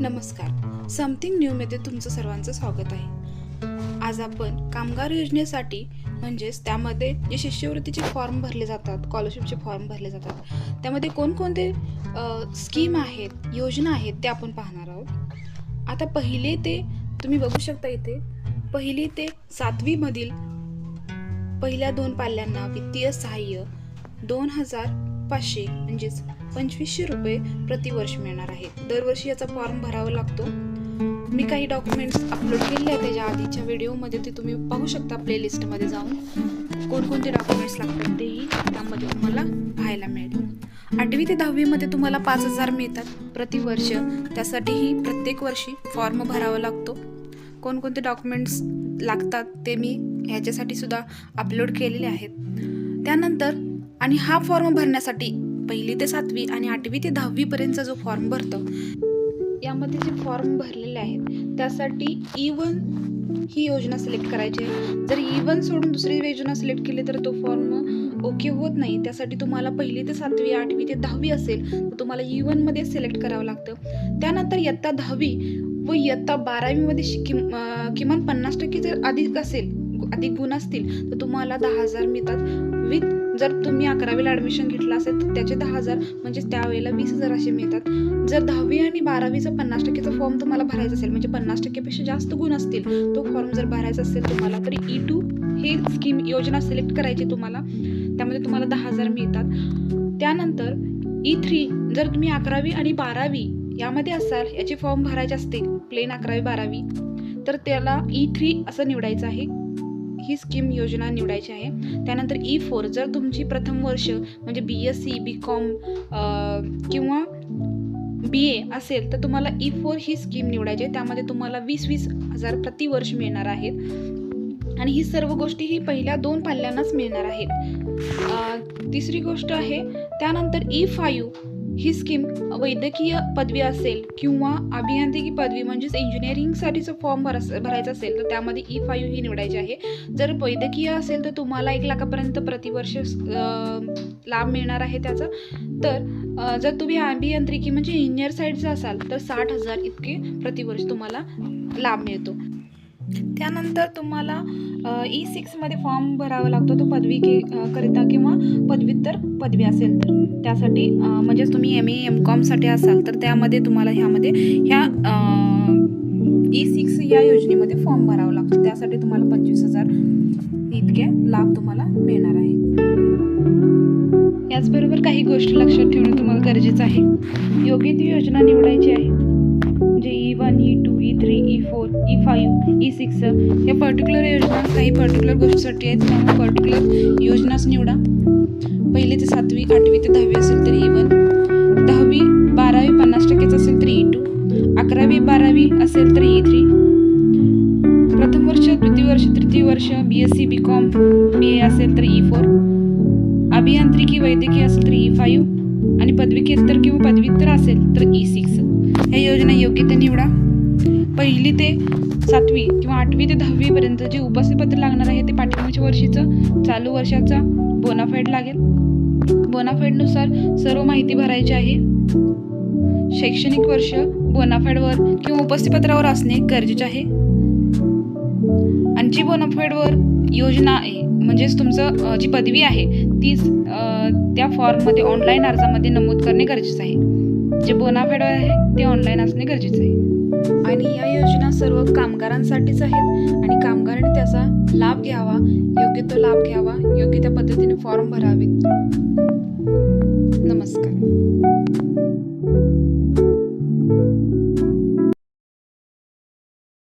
नमस्कार. समथिंग न्यूमध्ये तुमचं सर्वांचं स्वागत आहे. आज आपण कामगार योजनेसाठी म्हणजेच त्यामध्ये जे शिष्यवृत्तीचे फॉर्म भरले जातात स्कॉलरशिपचे फॉर्म भरले जातात त्यामध्ये कोणकोणते स्कीम आहेत योजना आहेत ते आपण पाहणार आहोत. आता पहिले ते तुम्ही बघू शकता इथे. पहिली ते सातवीमधील पहिल्या दोन पाल्यांना वित्तीय सहाय्य दोन हजार पाचशे म्हणजेच पंचवीसशे रुपये प्रतिवर्ष मिळणार आहे. दरवर्षी याचा फॉर्म भरावा लागतो. मी काही डॉक्युमेंट्स अपलोड केले आहेत. त्याच्या आधीच्या व्हिडिओमध्ये ते तुम्ही पाहू शकता प्लेलिस्टमध्ये जाऊन. कोणकोणते डॉक्युमेंट्स लागतात तेही त्यामध्ये तुम्हाला पाहायला मिळेल. आठवी ते दहावीमध्ये तुम्हाला पाच हजार मिळतात प्रतिवर्ष. त्यासाठीही प्रत्येक वर्षी फॉर्म भरावा लागतो. कोणकोणते डॉक्युमेंट्स लागतात ते मी ह्याच्यासाठी सुद्धा अपलोड केलेले आहेत. त्यानंतर आणि हा फॉर्म भरण्यासाठी पहिली ते सातवी आणि आठवी ते दहावीपर्यंतचा जो फॉर्म भरतो यामध्ये जे फॉर्म भरलेले आहेत त्यासाठी e ई वन ही योजना सिलेक्ट करायची आहे. जर e ई वन सोडून दुसरी योजना सिलेक्ट केली तर तो फॉर्म ओके होत नाही. त्यासाठी तुम्हाला पहिली ते सातवी आठवी ते दहावी असेल तर तुम्हाला ई वनमध्ये सिलेक्ट करावं लागतं. त्यानंतर इयत्ता दहावी व इयत्ता बारावीमध्ये शि- किम किमान पन्नास टक्के जर अधिक असेल अधिक गुण असतील तर तुम्हाला दहा हजार मिळतात. विथ जर तुम्ही अकरावीला ॲडमिशन घेतलं असेल तर त्याचे दहा हजार म्हणजेच त्यावेळेला वीस हजार असे मिळतात. जर दहावी आणि बारावीचा पन्नास टक्केचा फॉर्म तुम्हाला भरायचा असेल म्हणजे पन्नास टक्केपेक्षा जास्त गुण असतील तो फॉर्म जर भरायचा असेल तुम्हाला तर e ई टू हे स्कीम योजना सिलेक्ट करायची तुम्हाला. त्यामध्ये तुम्हाला दहा हजार मिळतात. त्यानंतर e ई थ्री जर तुम्ही अकरावी आणि बारावी यामध्ये असाल याचे फॉर्म भरायचे असतील प्लेन अकरावी बारावी तर त्याला e ई थ्री असं निवडायचं आहे. ही स्कीम योजना निवडायची आहे. त्यानंतर e ई फोर जर तुमची प्रथम वर्ष म्हणजे B S C B com किंवा बी ए असेल तर तुम्हाला e ई फोर ही स्कीम निवडायची आहे. त्यामध्ये तुम्हाला वीस वीस हजार प्रतिवर्ष मिळणार आहेत. आणि ही सर्व गोष्टी ही पहिल्या दोन पाल्यांनाच मिळणार आहेत. तिसरी गोष्ट आहे त्यानंतर e ई फायू ही स्कीम वैद्यकीय पदवी असेल किंवा अभियांत्रिकी पदवी म्हणजेच इंजिनिअरिंगसाठीचं फॉर्म भर भरायचा असेल तर त्यामध्ये e ई फायू ही निवडायची आहे. जर वैद्यकीय असेल तर तुम्हाला एक लाखापर्यंत प्रतिवर्ष लाभ मिळणार आहे त्याचा. तर जर तुम्ही अभियांत्रिकी म्हणजे इंजिनियर साईडचा असाल तर साठ हजार इतके प्रतिवर्ष तुम्हाला लाभ मिळतो. त्यानंतर तुम्हाला ई सिक्समध्ये फॉर्म भरावा लागतो तो पदवी के करिता किंवा पदव्युत्तर पदवी असेल तर. त्यासाठी म्हणजेच तुम्ही एम ए एम कॉमसाठी असाल तर त्यामध्ये तुम्हाला ह्यामध्ये ह्या ई सिक्स e या योजनेमध्ये फॉर्म भरावा लागतो. त्यासाठी तुम्हाला पंचवीस हजार इतके लाभ तुम्हाला मिळणार आहे. याचबरोबर काही गोष्टी लक्षात ठेवणं तुम्हाला गरजेचं आहे. योग्य ती योजना निवडायची आहे. म्हणजे E one E two E three E four E five E six या पर्टिक्युलर योजना काही पर्टिक्युलर गोष्टीसाठी आहेत त्यामुळे पर्टिक्युलर योजनाच निवडा. पहिली ते सातवी आठवी ते दहावी असेल तर e ई वन दहावी बारावी पन्नास टक्केच असेल तर e ई टू अकरावी बारावी असेल तर e ई थ्री प्रथम वर्ष द्वितीय वर्ष तृतीय वर्ष B S C B com B A असेल तर ई फोर अभियांत्रिकी वैद्यकीय असेल तर ई फाईव्ह आणि पदवीकेतर किंवा पदवीतर असेल तर ई सिक्स ह्या योजना योग्य ते निवडा. पहिली ते सातवी किंवा आठवी ते दहावीपर्यंत जे उपस्थितपत्र लागणार आहे ते पाठीमागच्या वर्षीचं चालू वर्षाचा बोनाफाईड लागेल. बोनाफाईडनुसार सर्व माहिती भरायची आहे. शैक्षणिक वर्ष बोनाफाईडवर किंवा उपस्थितपत्रावर असणे गरजेचे आहे. आणि जी बोनाफाईडवर योजना आहे म्हणजेच तुमचं जी पदवी आहे तीच त्या फॉर्ममध्ये ऑनलाईन अर्जामध्ये नमूद करणे गरजेचं आहे. जे बोनाफेड आहे ते ऑनलाईन असणे गरजेचं आहे. आणि या योजना सर्व कामगारांसाठीच आहेत आणि कामगारांनी त्याचा लाभ घ्यावा योग्य तो लाभ घ्यावा योग्य त्या पद्धतीने फॉर्म भरावे. नमस्कार.